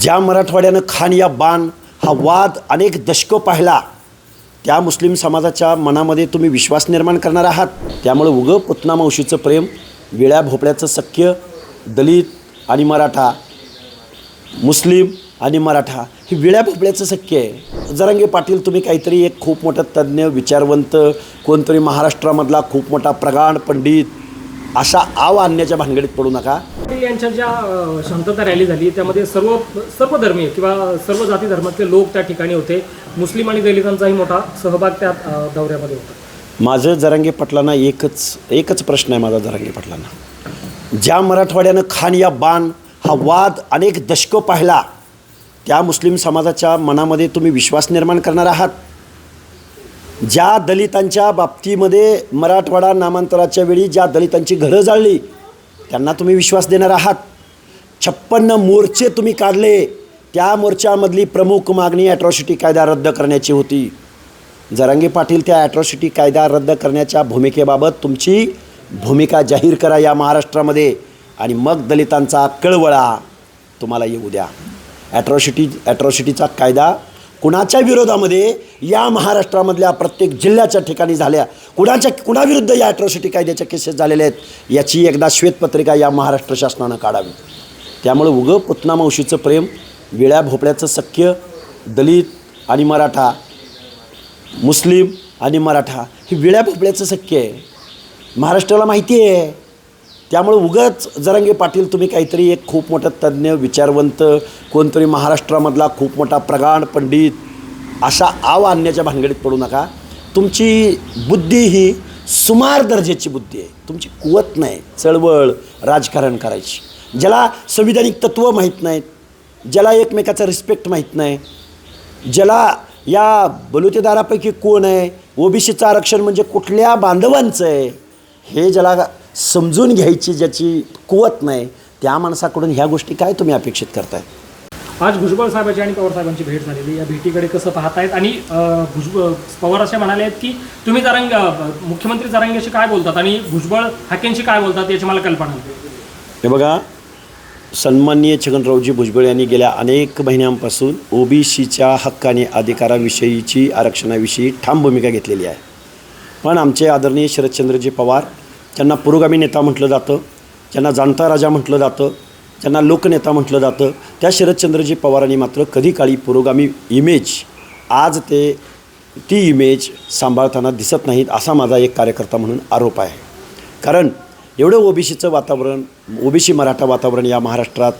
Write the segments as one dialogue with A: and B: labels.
A: ज्या मराठवाड्यानं खान या बाण हा वाद अनेक दशकं पाहिला त्या मुस्लिम समाजाच्या मनामध्ये तुम्ही विश्वास निर्माण करणार आहात. त्यामुळे उगं पुतना मावशीचं प्रेम विळ्या भोपळ्याचं सख्य दलित आणि मराठा मुस्लिम आणि मराठा हे विळ्या भोपळ्याचं सख्य आहे. जरांगे पाटील तुम्ही काहीतरी एक खूप मोठा तज्ज्ञ विचारवंत कोणतरी महाराष्ट्रामधला खूप मोठा प्रगाढ पंडित अशा आव आणण्याच्या भानगडीत पडू नका.
B: यांच्या ज्या शांतता रॅली झाली त्यामध्ये सर्व सर्व धर्मीय किंवा सर्व जाती धर्मातले लोक त्या ठिकाणी होते. मुस्लिम आणि दलितांचाही मोठा सहभाग त्या दौऱ्यामध्ये होता.
A: माझं जरांगे पाटलांना एकच एकच प्रश्न आहे माझा जरांगे पाटलांना. ज्या मराठवाड्यानं खान या बाण हा वाद अनेक दशकं पाहिला त्या मुस्लिम समाजाच्या मनामध्ये तुम्ही विश्वास निर्माण करणार आहात? ज्या दलितांच्या बाबतीमध्ये मराठवाडा नामांतराच्या वेळी ज्या दलितांची घरं जाळली त्यांना तुम्ही विश्वास देणार आहात. छप्पन्न मोर्चे तुम्ही काढले त्या मोर्चामधली प्रमुख मागणी ॲट्रॉसिटी कायदा रद्द करण्याची होती. जरांगे पाटील त्या ॲट्रॉसिटी कायदा रद्द करण्याच्या भूमिकेबाबत तुमची भूमिका जाहीर करा या महाराष्ट्रामध्ये आणि मग दलितांचा कळवळा तुम्हाला येऊ द्या. ॲट्रॉसिटी ॲट्रॉसिटीचा कायदा कुणाच्या विरोधामध्ये या महाराष्ट्रामधल्या प्रत्येक जिल्ह्याच्या ठिकाणी झाल्या कुणाच्या कुणाविरुद्ध या ॲट्रॉसिटी कायद्याच्या केसेस झालेल्या आहेत याची एकदा श्वेतपत्रिका या महाराष्ट्र शासनानं काढावी. त्यामुळे उगं पुतना मावशीचं प्रेम विळ्या भोपळ्याचं सख्य दलित आणि मराठा मुस्लिम आणि मराठा हे विळ्या भोपळ्याचं सख्य आहे. महाराष्ट्राला माहिती आहे. त्यामुळे उगच जरांगे पाटील तुम्ही काहीतरी एक खूप मोठा तज्ज्ञ विचारवंत कोणतरी महाराष्ट्रामधला खूप मोठा प्रगाढ पंडित अशा आव आणण्याच्या भानगडीत पडू नका. तुमची बुद्धी ही सुमार दर्जाची बुद्धी आहे. तुमची कुवत नाही चळवळ राजकारण करायची. ज्याला संविधानिक तत्त्व माहीत नाहीत ज्याला एकमेकाचा रिस्पेक्ट माहीत नाही ज्याला या बलुतेदारापैकी कोण आहे ओबीसीचं आरक्षण म्हणजे कुठल्या बांधवांचं आहे हे ज्याला समजून घ्यायची ज्याची कुवत नाही त्या माणसाकडून ह्या गोष्टी काय तुम्ही अपेक्षित करताय?
B: आज भुजबळ साहेबांची आणि पवार साहेबांची भेट झालेली या भेटीकडे कसं पाहतायत? आणि भुजबळ पवार असे म्हणाले आहेत की तुम्ही जरांग अ, मुख्यमंत्री जरांगेशी काय बोलतात? आणि भुजबळ हाकेंशी काय बोलतात याची मला कल्पना
A: हे बघा सन्माननीय छगनरावजी भुजबळ यांनी गेल्या अनेक महिन्यांपासून ओबीसीच्या हक्क आणि अधिकाराविषयीची आरक्षणाविषयी ठाम भूमिका घेतलेली आहे. पण आमचे आदरणीय शरदचंद्रजी पवार ज्यांना पुरोगामी नेता म्हटलं जातं ज्यांना जाणता राजा म्हटलं जातं ज्यांना लोकनेता म्हटलं जातं त्या शरदचंद्रजी पवारांनी मात्र कधी काळी पुरोगामी इमेज आज ते ती इमेज सांभाळताना दिसत नाहीत असा माझा एक कार्यकर्ता म्हणून आरोप आहे. कारण एवढं ओबीसीचं वातावरण ओबीसी मराठा वातावरण या महाराष्ट्रात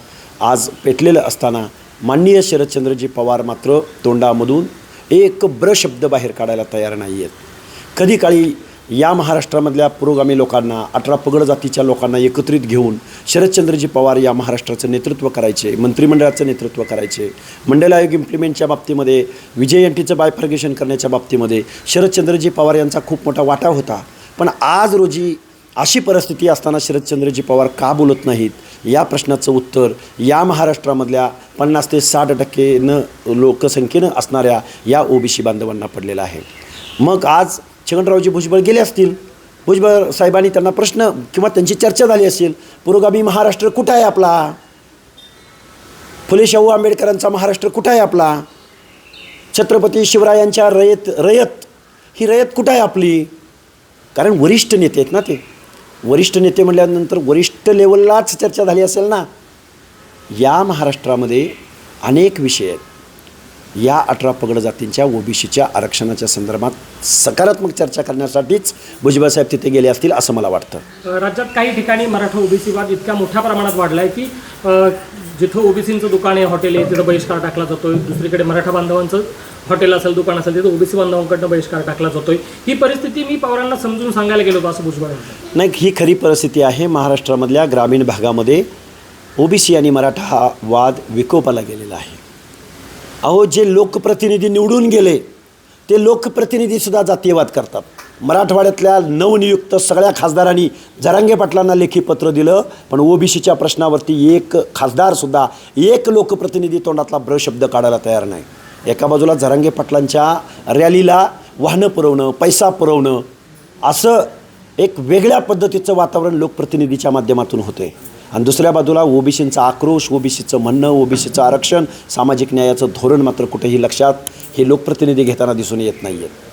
A: आज पेटलेलं असताना माननीय शरदचंद्रजी पवार मात्र तोंडामधून एक ब्र शब्द बाहेर काढायला तयार नाही आहेत कधी काळी या महाराष्ट्रामधल्या पुरोगामी लोकांना अठरा पगड जातीच्या लोकांना एकत्रित घेऊन शरदचंद्रजी पवार या महाराष्ट्राचं नेतृत्व करायचे मंत्रिमंडळाचं नेतृत्व करायचे. मंडल आयोग इम्प्लिमेंटच्या बाबतीमध्ये विजय एन बायफर्गेशन करण्याच्या बाबतीमध्ये शरदचंद्रजी पवार यांचा खूप मोठा वाटा होता. पण आज रोजी अशी परिस्थिती असताना शरदचंद्रजी पवार का बोलत नाहीत? या प्रश्नाचं उत्तर या महाराष्ट्रामधल्या पन्नास ते साठ टक्केनं लोकसंख्येनं असणाऱ्या या ओबीसी बांधवांना पडलेलं आहे. मग आज छगनरावजी भुजबळ गेले असतील. भुजबळ साहेबांनी त्यांना प्रश्न किंवा त्यांची चर्चा झाली असेल पुरोगामी महाराष्ट्र कुठं आहे आपला? फुले शाहू आंबेडकरांचा महाराष्ट्र कुठं आहे आपला? छत्रपती शिवरायांच्या रयत रयत ही रयत कुठं आहे आपली? कारण वरिष्ठ नेते आहेत ना ते. वरिष्ठ नेते म्हटल्यानंतर वरिष्ठ लेवललाच चर्चा झाली असेल ना. या महाराष्ट्रामध्ये अनेक विषय आहेत. या अठरा पगड जातींच्या ओबीसीच्या आरक्षणाच्या संदर्भात सकारात्मक चर्चा करण्यासाठीच भुजबळ साहेब तिथे गेले असतील असं मला वाटतं.
B: राज्यात काही ठिकाणी मराठा ओबीसी वाद इतक्या मोठ्या प्रमाणात वाढला आहे की अ, जिथं ओबीसीचं दुकान आहे हॉटेल आहे तिथं बहिष्कार टाकला जातोय दुसरीकडे मराठा बांधवांचं हॉटेल असेल दुकान असेल तिथं ओबीसी बांधवांकडनं बहिष्कार टाकला जातोय. ही परिस्थिती मी पवारांना समजून सांगायला गेलो होतो असं भुजबळ म्हणतात
A: नाही ही खरी परिस्थिती आहे. महाराष्ट्रामधल्या ग्रामीण भागामध्ये ओबीसी आणि मराठा हा वाद विकोपाला गेलेला आहे. अहो जे लोकप्रतिनिधी निवडून गेले ते लोकप्रतिनिधीसुद्धा जातीयवाद करतात. मराठवाड्यातल्या नवनियुक्त सगळ्या खासदारांनी जरांगे पाटलांना लेखी पत्र दिलं पण ओबीसीच्या प्रश्नावरती एक खासदारसुद्धा एक लोकप्रतिनिधी तोंडातला ब्र शब्द काढायला तयार नाही. एका बाजूला जरांगे पाटलांच्या रॅलीला वाहनं पुरवणं पैसा पुरवणं असं एक वेगळ्या पद्धतीचं वातावरण लोकप्रतिनिधीच्या माध्यमातून होतं आहे आणि दुसऱ्या बाजूला ओबीसींचा आक्रोश ओबीसीचं म्हणणं ओबीसीचं आरक्षण सामाजिक न्यायाचं धोरण मात्र कुठेही लक्षात हे लोकप्रतिनिधी घेताना दिसून येत नाही आहेत